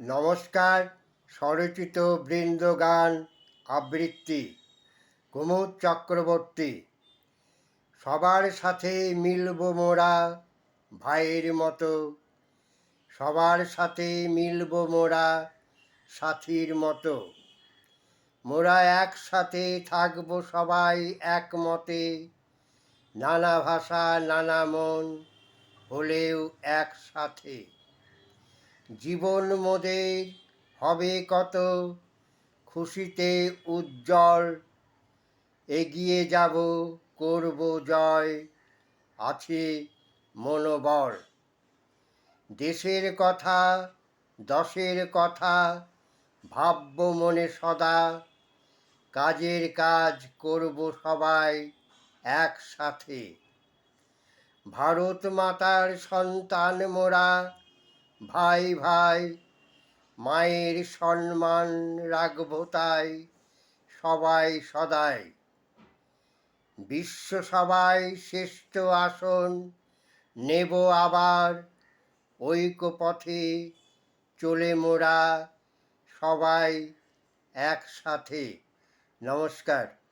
নমস্কার, স্বরচিত বৃন্দগান আবৃত্তি, কুমুদ চক্রবর্তী। সবার সাথে মিলব মোরা ভাইয়ের মতো। সবার সাথে মিলব মোরা সাথীর মতো। মোরা একসাথে থাকব সবাই একমতে। নানা ভাষা, নানা মন হলেও একসাথে। জীবন মোদের হবে কত? খুশিতে উজ্জ্বল এগিয়ে যাব, করব জয়, আছে মনোবল। দেশের কথা, দশের কথা ভাবব মনে সদা। কাজের কাজ করব সবাই একসাথে। ভারত মাতার সন্তান মোরা ভাই ভাই, মায়ের সম্মান রাখব তাই সবাই সদাই। বিশ্ব সবাই শ্রেষ্ঠ আসন নেব আবার ঐক্য পথে চলে মোরা সবাই একসাথে। নমস্কার।